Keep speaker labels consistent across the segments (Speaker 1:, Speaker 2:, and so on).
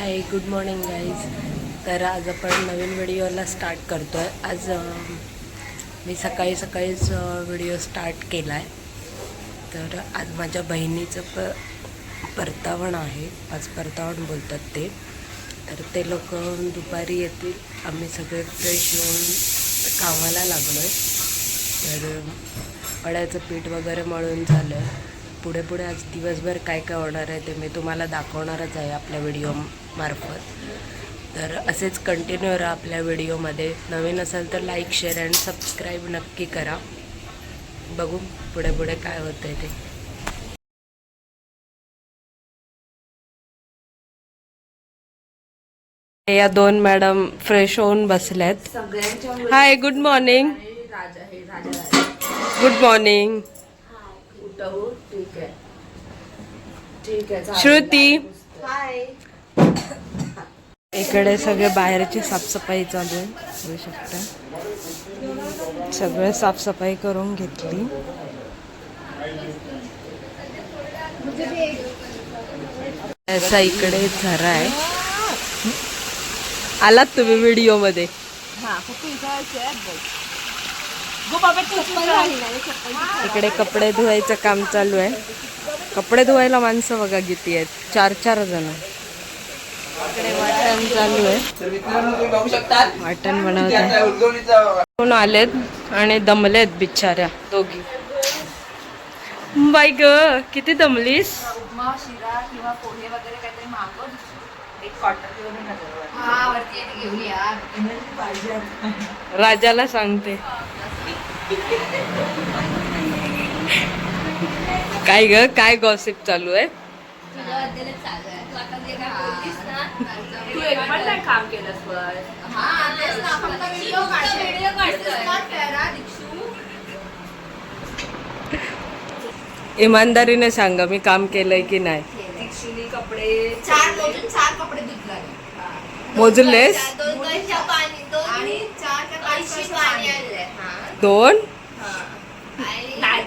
Speaker 1: हाय good morning guys तर आज आपण नवीन व्हिडिओला स्टार्ट करतो आहे आज मी सकाळी सकाळीच व्हिडिओ स्टार्ट केला आहे तर आज माझ्या बहिणीचं प परतावण आहे. आज परतावण बोलतात ते. तर ते लोक दुपारी येतील. आम्ही सगळे फ्रेश होऊन कामाला लागलो आहे तर वड्याचं पीठ वगैरे मळून झालं. पुढे पुढे आज दिवसभर काय काय होणार आहे ते मी तुम्हाला दाखवणारच आहे आपल्या व्हिडिओ मार्फत. तर असेच कंटिन्यू राहा आपल्या व्हिडिओमध्ये नवीन असेल तर लाईक शेअर अँड सबस्क्राईब नक्की करा. बघू पुढे पुढे काय होतं आहे ते या दोन मॅडम फ्रेश होऊन बसल्यात hi good morning good morning. Shruti.
Speaker 2: Hi
Speaker 1: इकडे सगळे बाहेरची साफसफाई चालू आहे बघू शकता. सगळे साफसफाई करून घेतली. असा इकडे झरा आहे. आलात तुम्ही
Speaker 2: व्हिडिओमध्ये
Speaker 1: इकडे कपडे धुवायचं काम चालू आहे. कपडे धुवायला माणसं बघा किती आहेत. चार चार जण. इकडे वाटण चालू आहे.
Speaker 3: तर मित्रांनो तुम्ही बघू शकता
Speaker 1: वाटण बनवत
Speaker 3: की
Speaker 1: आहे
Speaker 3: आता उजवणीचा
Speaker 1: कोण आलेत आणि दमलेत बिचाऱ्या दोघी. बाई ग किती दमलीस?
Speaker 2: उपमा शिरा किंवा पोहे वगैरे काहीतरी मागव. एक कॉटन किंवा हा वरती येते घेऊन या. एनर्जी पाहिजे
Speaker 1: राजाला सांगते. काय ग काय गॉसिप चालू आहे?
Speaker 2: तू एक पण नाही काम केलंस पण हा तेच ना फक्त व्हिडिओ
Speaker 1: इमानदारीने सांगा मी काम केलंय की नाही.
Speaker 2: कपडे चार मोजून चार कपडे धुतले
Speaker 1: मोजलेस?
Speaker 4: दोन कळशा पाणी दोन
Speaker 2: आणि चार का पाच
Speaker 4: कळशी
Speaker 2: कळशी
Speaker 4: पाणी
Speaker 2: पाणी.
Speaker 4: आणलंय. हा.
Speaker 1: दोन?
Speaker 4: आणि
Speaker 2: नाही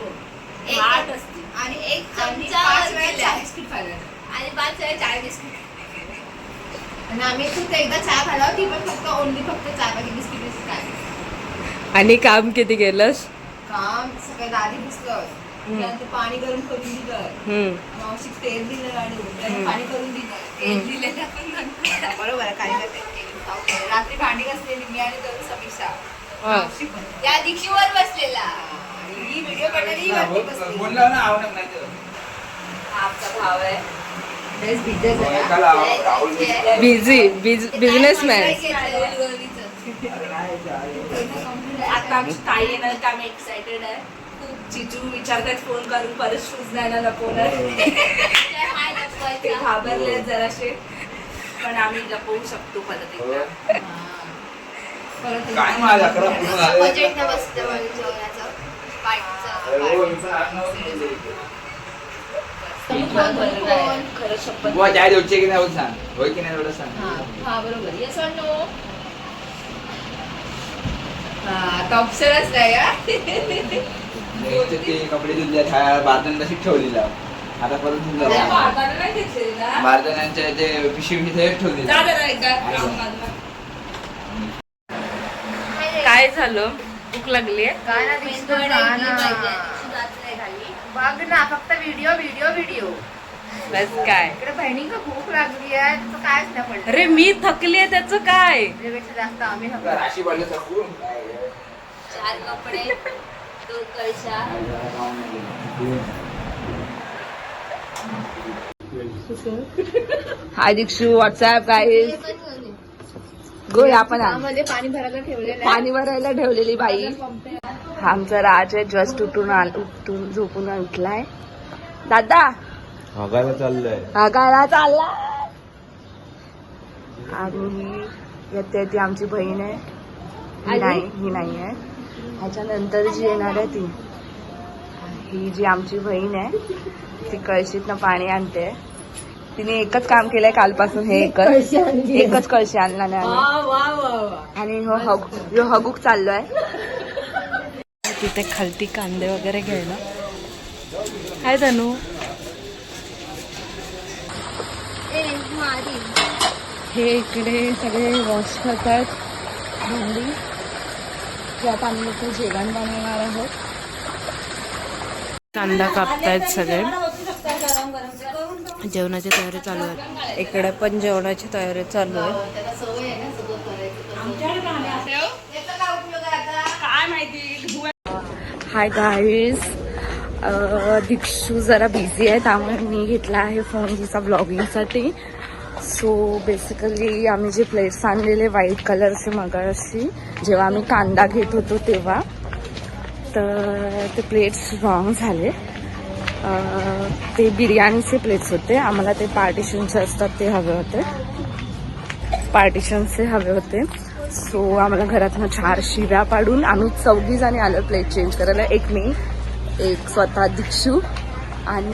Speaker 4: एक-
Speaker 2: आठ असतील
Speaker 4: आणि एक
Speaker 2: आणि
Speaker 4: चमचा
Speaker 2: पाच वेळा
Speaker 4: आणि पाच बिस्किट.
Speaker 2: आणि आम्ही तू एकदा चहा खाला ती पण फक्त ओनली फक्त चहा बाकी बिस्किट बिस्किट काय
Speaker 1: आणि काम किती केलंस?
Speaker 2: काम दादी पुसलं त्यानंतर पाणी गरम करून दिलं. मावशी तेल दिलं आणि पाणी करून दिलं. तेल. बरोबर आहे. रात्री भांडी घासलेली मी आणि समीक्षा.
Speaker 1: हा.
Speaker 4: बसलेला.
Speaker 2: आणि ही व्हिडिओ काढणारी वरती बसलेली.
Speaker 3: बोलला ना आवडत नाही ते.
Speaker 2: आमचा भाव आहे.
Speaker 1: बिझी बिझनेसमॅन
Speaker 2: आता आमची ताई येणार तर आम्ही एक्साइटेड आहे. खूप जिजू विचारतात फोन करून परत शूज द्यायला लपवणार. ते घाबरले जराशे पण आम्ही लपवू शकतो परत एकदा. परत
Speaker 4: न बसतं म्हणजे जेवणाचं
Speaker 3: अरे हो, मी पण आज नव्हतं गेले.
Speaker 2: खरं शपथ
Speaker 3: बुवा की नाही सांग? होय की नाही एवढं सांग?
Speaker 2: हा बरोबर. येस नो हा आता नाही हा.
Speaker 3: ते कपडे धुतले बार्दन तशीच ठेवलेला. आता परत
Speaker 2: त्या
Speaker 3: धुतलं
Speaker 2: बाळाला नाही घेतलेली? ना.
Speaker 3: बार्दनांच्या ते पिशवी तिथे ठेवली
Speaker 2: जा जरा एकदा. राऊंड मारून.
Speaker 1: काय झालं? भूक लागली
Speaker 2: दिसतं, गाणं. बघ ना फक्त व्हिडिओ व्हिडिओ व्हिडिओ
Speaker 1: बस काय?
Speaker 2: इकडे बहिणीला भूक लागली आहे तर कायच नाही पडलं
Speaker 1: अरे मी थकली आहे त्याचं काय?
Speaker 2: जास्त आम्ही हवं.
Speaker 3: राशी
Speaker 4: चार कपडे दोन कळशा.
Speaker 1: हाय दीक्षू व्हॉट्सअप काय गो आपण
Speaker 2: पाणी भरायला ठेवलेलं
Speaker 1: पाणी भरायला ठेवलेली बाई. आमचा राज आहे जस्ट उठून आल उठून झोपून उठलाय. दादा
Speaker 5: बघायला चाललंय.
Speaker 1: हा गायला चालला आणि ही येते ती आमची बहीण आहे. ही नाही ही नाही आहे. ह्याच्यानंतर जी येणार आहे ती. ही जी आमची बहीण आहे ती कळशीतनं पाणी आणते. तिने एकच काम केलंय कालपासून हे एकच. एकच कळशी आणला नाही आम्ही. आणि हो हग ह्यो हगूक चाललोय. तिथे खालती कांदे वगैरे घ्यायला. काय धनू.
Speaker 6: हे इकडे सगळे वॉश करतात. भांडी. त्यात आम्ही लोक जेवण बनवणार आहोत.
Speaker 7: कांदा कापतायत सगळे. जेवणाची तयारी चालू आहे. इकडे पण जेवणाची तयारी चालू आहे
Speaker 2: त्याला सवय आहे ना सगळं करायचं त्याचा काय उपयोग आहे आता
Speaker 6: हाय गाईज दीक्षू जरा बिझी आहे त्यामुळे मी घेतला आहे फोन तिचा ब्लॉगिंगसाठी सो बेसिकली आम्ही जे प्लेट्स आणलेले व्हाईट कलरचे मगाशी जेव्हा आम्ही कांदा घेत होतो तेव्हा तर ते प्लेट्स रॉंग झाले. ते बिर्याणीचे प्लेट्स होते. आम्हाला ते पार्टिशनचे असतात ते हवे होते. पार्टिशनचे हवे होते. सो आम्हाला घरातनं चार शिव्या पाडून आम्ही चौघी जणी आलो प्लेट चेंज करायला. एक मी एक स्वतः दीक्षू आणि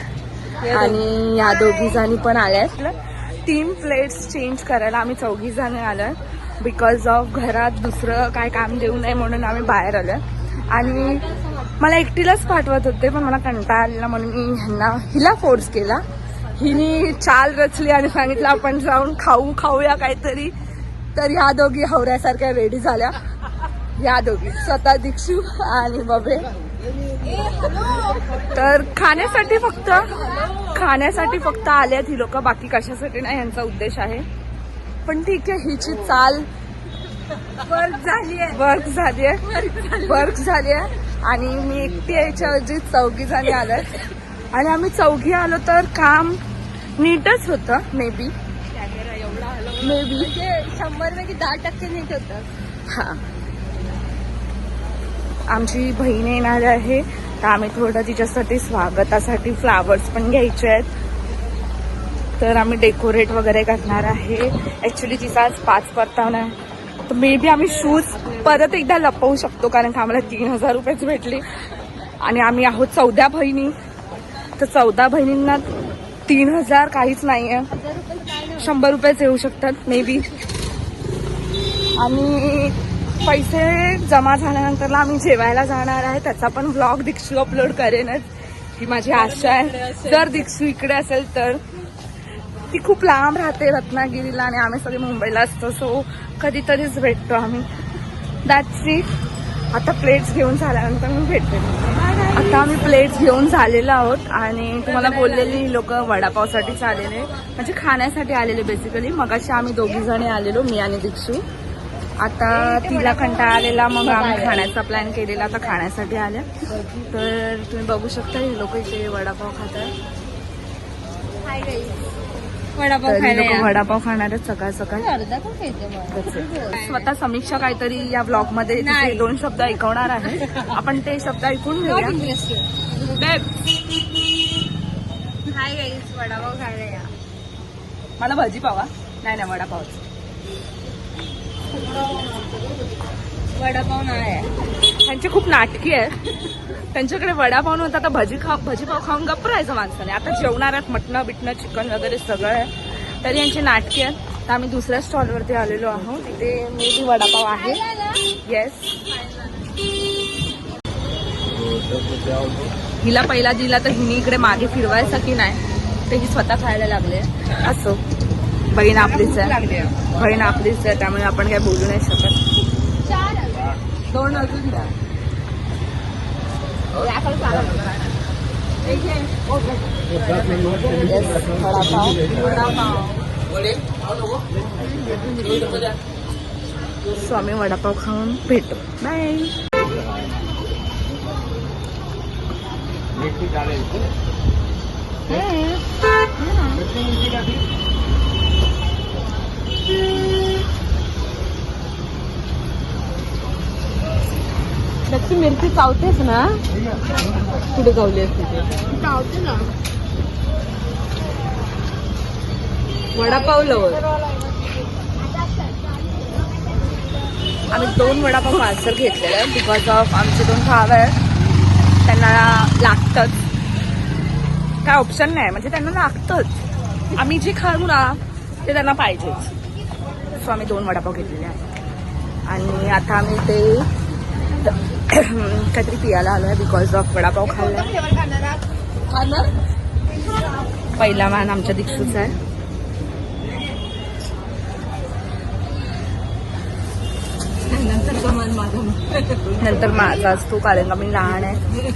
Speaker 6: आणि या दोघी जणी पण आल्या. तीन प्लेट्स चेंज करायला आम्ही चौघी जणी आलोय बिकॉज ऑफ घरात दुसरं काय काम देऊ नये म्हणून आम्ही बाहेर आलोय आणि मला एकटीलाच पाठवत होते पण मला कंटाळा आलेला म्हणून मी ह्यांना हिला फोर्स केला. हिने चाल रचली आणि सांगितलं आपण जाऊन खाऊ खाऊया काहीतरी. तर ह्या दोघी हवऱ्यासारख्या रेडी झाल्या. या दोघी स्वतः दीक्षू आणि बबे. तर खाण्यासाठी फक्त खाण्यासाठी फक्त आल्यात ही लोक बाकी कशासाठी नाही यांचा उद्देश आहे. पण ठीक आहे हिची चाल वर्क झाली आहे वर्क झाली आहे वर्क झाली आहे आणि मी एकटी यायच्या ऐवजी चौघी जणी आलोय. आणि आम्ही चौघी आलो तर काम नीटच होतं मे बी मे बी शंभर पैकी दहा टक्के नीट होतं. हा. आमची बहीण येणार आहे. तर आम्ही थोडं तिच्यासाठी स्वागतासाठी फ्लावर्स पण घ्यायचे आहेत. तर आम्ही डेकोरेट वगैरे करणार आहे. ॲक्च्युली तिचा आज पाच परतावना आहे. तर मे बी आम्ही शूज परत एकदा लपवू शकतो कारण का आम्हाला तीन हजार रुपयेच भेटली. आणि आम्ही आहोत चौदा बहिणी. तर चौदा बहिणींना तीन हजार काहीच नाही आहे शंभर रुपयेच येऊ शकतात मे बी आणि पैसे जमा झाल्यानंतरला आम्ही जेवायला जाणार आहे त्याचा पण ब्लॉग दीक्षू अपलोड करेनच ही माझी आशा आहे. जर दीक्षू इकडे असेल तर. ती खूप लांब राहते रत्नागिरीला आणि आम्ही सगळे मुंबईला असतो सो कधीतरीच भेटतो आम्ही. दॅट्स इट आता प्लेट्स घेऊन झाल्यानंतर मी भेटते. आता आम्ही प्लेट्स घेऊन झालेलो आहोत आणि तुम्हाला बोललेली लोक वडापावसाठीच आलेले म्हणजे खाण्यासाठी आलेले बेसिकली मगाशी आम्ही दोघी जणी आलेलो मी आणि दीक्षू. आता तिला कंटाळा आलेला मग आम्ही खाण्याचा प्लॅन केलेला आता खाण्यासाठी आल्या. तर तुम्ही बघू शकता हे लोक इथे वडापाव खातात.
Speaker 2: वडापाव
Speaker 6: तर लोक. वडापाव खाणार आहेत सकाळ. सकाळ. स्वतः समीक्षा काहीतरी या ब्लॉगमध्ये दोन शब्द ऐकवणार आहे. आपण ते शब्द ऐकून घेऊया.
Speaker 2: वडापाव खायला
Speaker 6: मला भजी पावा. नाही नाही वडापाव.
Speaker 2: वडापाव नाही.
Speaker 6: त्यांचे खूप नाटकी आहे. त्यांच्याकडे वडापाव नव्हता आता भजी खा भजीपाव खाऊन गप्प राहायचं माणसाने. आता जेवणार आहेत मटणं बिटणं चिकन वगैरे सगळं आहे. तरी यांची नाटकी आहेत तर आम्ही दुसऱ्या स्टॉलवरती आलेलो आहोत. तिथे मे बी वडापाव आहे. येस हिला पहिला दिला तर हिने इकडे मागे फिरवायचा की नाही. ते ही स्वतः खायला लागले असो. बहीण आपलीच आहे. बहीण आपलीच आहे. त्यामुळे आपण काय बोलू नाही शकत. दोन अजून द्या. Yes, वडापाव सो आम्ही वडापाव खाऊन भेटू बाय नक्की मिरची चावतेस ना कुठे गावली असते ते?
Speaker 2: चावते ना.
Speaker 6: वडापाव लवर आम्ही दोन वडापाव पार्सल घेतलेले बिकॉज ऑफ आमचे दोन भाव आहेत. त्यांना लागतंच. काय ऑप्शन नाही म्हणजे त्यांना लागतंच. आम्ही जे खाऊ ना ते त्यांना पाहिजेच. सो आम्ही दोन वडापाव घेतलेले आहेत. आणि आता आम्ही ते काहीतरी पियाला आलो आहे बिकॉज ऑफ वडापाव खाल्ला पहिला मान आमच्या दीक्षूचा आहे. नंतर माझा असतो कारण का मी लहान आहे.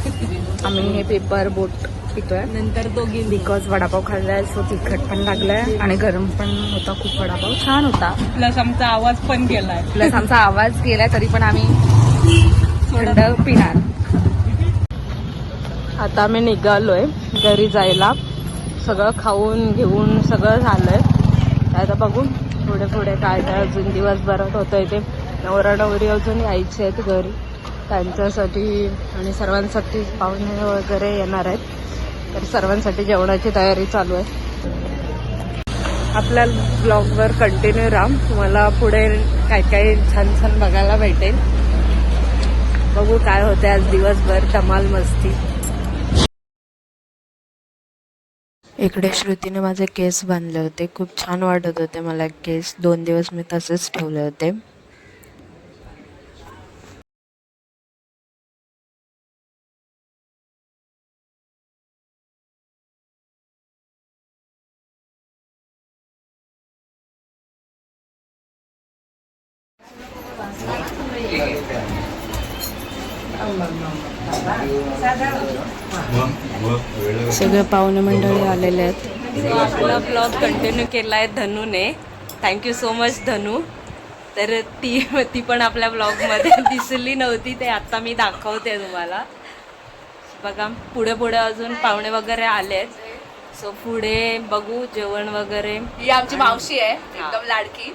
Speaker 6: आम्ही हे पेपर बोट पितोय.
Speaker 8: नंतर दोघी
Speaker 6: बिकॉज वडापाव खाल्लाय सो तिखट पण लागलाय आणि गरम पण होता खूप वडापाव. छान होता.
Speaker 8: प्लस आमचा आवाज पण गेलाय.
Speaker 6: प्लस आमचा आवाज गेलाय तरी पण आम्ही थंड पिणार. आता मी निघालोय घरी जायला. सगळं खाऊन घेऊन सगळं झालंय. आता बघू पुढे पुढे काय काय अजून दिवसभरात आहे ते. नवरा नवरी अजून यायचे आहेत घरी. त्यांच्यासाठी आणि सर्वांसाठी पाहुणे वगैरे येणार आहेत. तर सर्वांसाठी जेवणाची तयारी चालू आहे. आपल्या ब्लॉगवर कंटिन्यू राहा. तुम्हाला पुढे काय काय छान छान बघायला भेटेल. बघू काय होते आज दिवसभर धमाल मस्ती.
Speaker 8: इकडे श्रुतीने माझे केस बांधले होते. खूप छान वाटत होते मला केस. दोन दिवस मी तसेच ठेवले होते. सगळे पाहुणे मंडळी आलेले आहेत. आपला ब्लॉग कंटिन्यू केला आहे धनूने. Thank you so much Dhanu. तर ती ती पण आपल्या ब्लॉगमध्ये दिसली नव्हती ते आत्ता मी दाखवते तुम्हाला. बघा पुढे पुढे अजून पाहुणे वगैरे आलेत. सो पुढे बघू जेवण वगैरे.
Speaker 6: ही आमची मावशी आहे एकदम लाडकी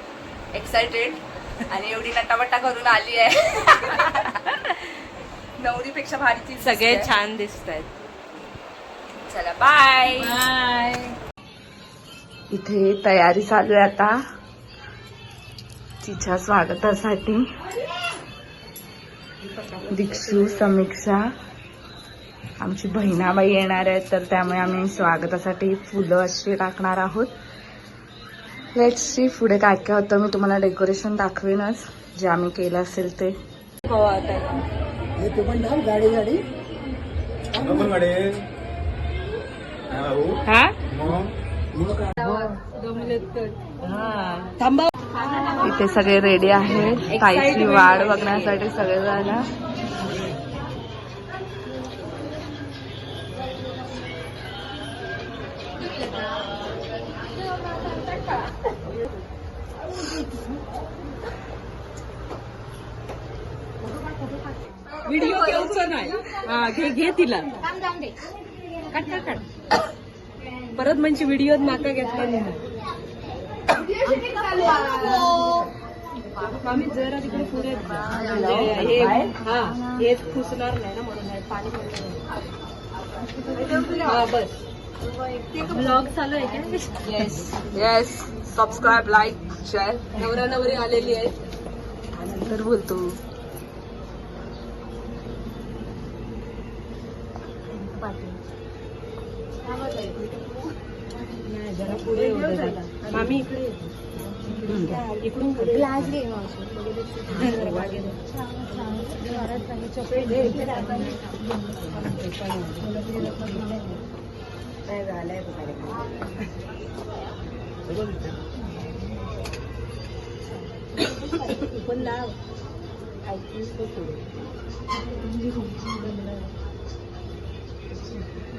Speaker 6: एक्साइटेड आणि एवढी नटावटा करून आली आहे. नवरीपेक्षा भारीची
Speaker 8: सगळे छान दिसत आहेत
Speaker 6: चला बाय
Speaker 8: बाय
Speaker 6: इथे तयारी चालू आहे आता. तिच्या स्वागतासाठी. दीक्षू समीक्षा. आमची बहिणाबाई येणार आहेत तर त्यामुळे आम्ही स्वागतासाठी फुलं अशी टाकणार आहोत. लेट्स सी पुढे काय काय होतं मी तुम्हाला डेकोरेशन दाखवेनच. जे आम्ही केलं असेल ते.
Speaker 8: हा?
Speaker 6: इथे सगळे रेडी आहेत. ताईची वाढ बघण्यासाठी सगळे जण
Speaker 8: व्हिडिओ घ्यायचं नाही? हा घे घे तिला. काट काट काट. परत म्हणजे व्हिडिओ माका घेतला नाही मामी जरा तिकडे पुढे म्हणजे हे हा हे खुसणार नाही ना म्हणून पाणी पडलं हा बस. ब्लॉग चालू आहे का? Yes
Speaker 6: yes subscribe like share
Speaker 8: नवरा नवरी आलेली आहे
Speaker 6: नंतर बोलतो.
Speaker 8: जरा पुढे येऊ दे जरा. मामी इकडे ये. इकडून ग्लास घे पण लाव. ऐकूच तो पुढे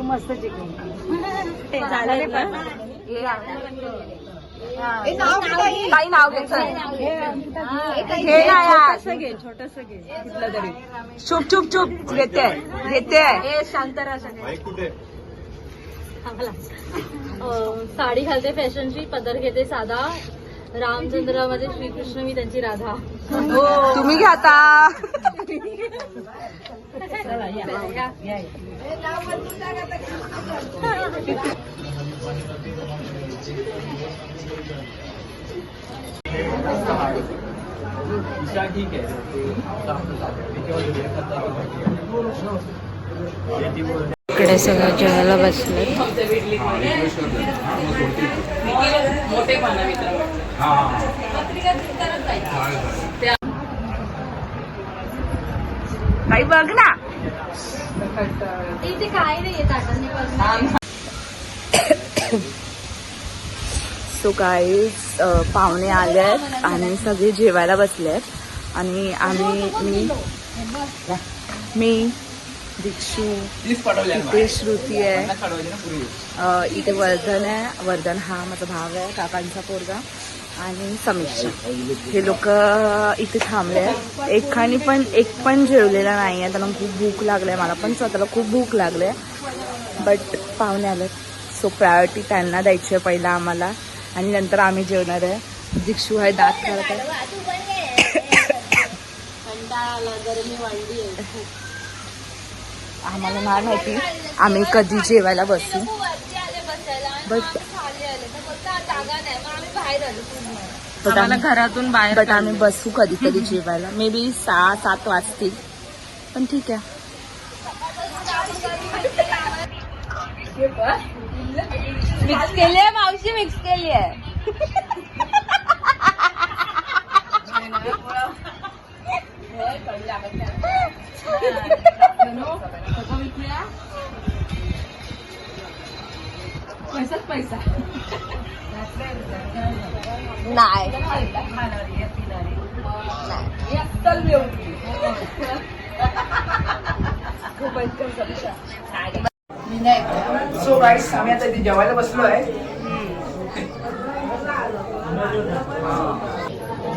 Speaker 8: मस्त चिकन.
Speaker 6: काही नाव घ्यायचं घे
Speaker 8: छोटस घे. कुठलं तरी.
Speaker 6: चुप चुप चुप. घेते. घेते.
Speaker 8: शांत
Speaker 9: साडी घालते फॅशनची पदर घेते साधा. रामचंद्र मध्ये श्रीकृष्ण मी त्यांची राधा.
Speaker 6: तुम्ही घ्या आता
Speaker 7: इकडे सगळं जेवायला बसले
Speaker 6: काही बघ ना.
Speaker 2: इथे काय नाही
Speaker 6: सो काहीच पाहुणे आले आहेत आणि सगळे जेवायला बसले आहेत आणि आम्ही मी मी दीक्षू इथे श्रुती आहे. इथे वर्धन आहे. वर्धन हा माझा भाव आहे काकांचा पोरगा. आणि समीक्षा. हे लोक इथे थांबले आहेत एकाने पण एक पण जेवलेला नाही आहे. त्यांना खूप भूक लागली मला पण. स्वतःला खूप भूक लागली बट पाहुणे आले सो प्रायोरिटी त्यांना द्यायची आहे पहिला आम्हाला. आणि नंतर आम्ही जेवणार आहे. दीक्षू आहे दात करत आहे. आम्हाला नाही माहिती. आम्ही कधी जेवायला बसू? बट बट आम्ही
Speaker 7: घरातून बाहेर
Speaker 6: बट आम्ही बसू कधी कधी जेवायला. मे बी सहा सात वाजतील. पण ठीक आहे. मिक्स केली आहे मावशी मिक्स केली आहे. नाही.
Speaker 3: सो गाईस आम्ही आता इथे जेवायला बसलो आहे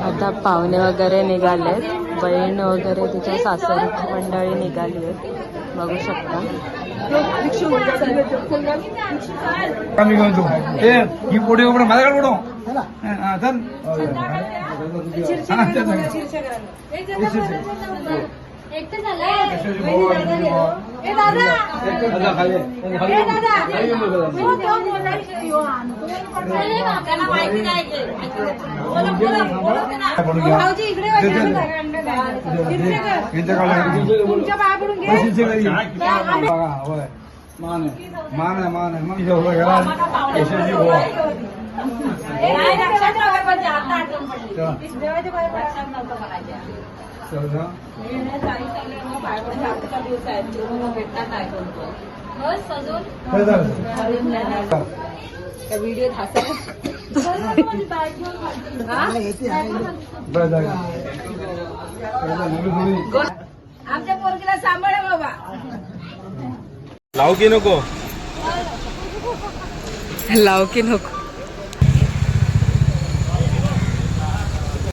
Speaker 7: आता पाहुणे वगैरे निघाले बहीण वगैरे तिच्या सासरची मंडळी निघाली आहेत. बघू शकता.
Speaker 8: कमी घेऊन तू ए ही पोटी उघड माझ्याकडे उडव हा, चल हा, मान आहे मान आहे मान आहे मग इथे उभं घरा यशस्वी भाऊ
Speaker 2: नाही लक्षात ठेवा, पण ते आता आठवण पडली.
Speaker 8: चला.
Speaker 2: देवाच्या पाया लक्षात नव्हतं करायच्या.
Speaker 8: चल जा.
Speaker 2: बस सजून
Speaker 8: काय झालं? चल. बरं झालं. मुली थोडी-
Speaker 6: आमच्या पोरगीला सांभाळा बाबा
Speaker 5: लाव की नको?
Speaker 7: लाव की नको.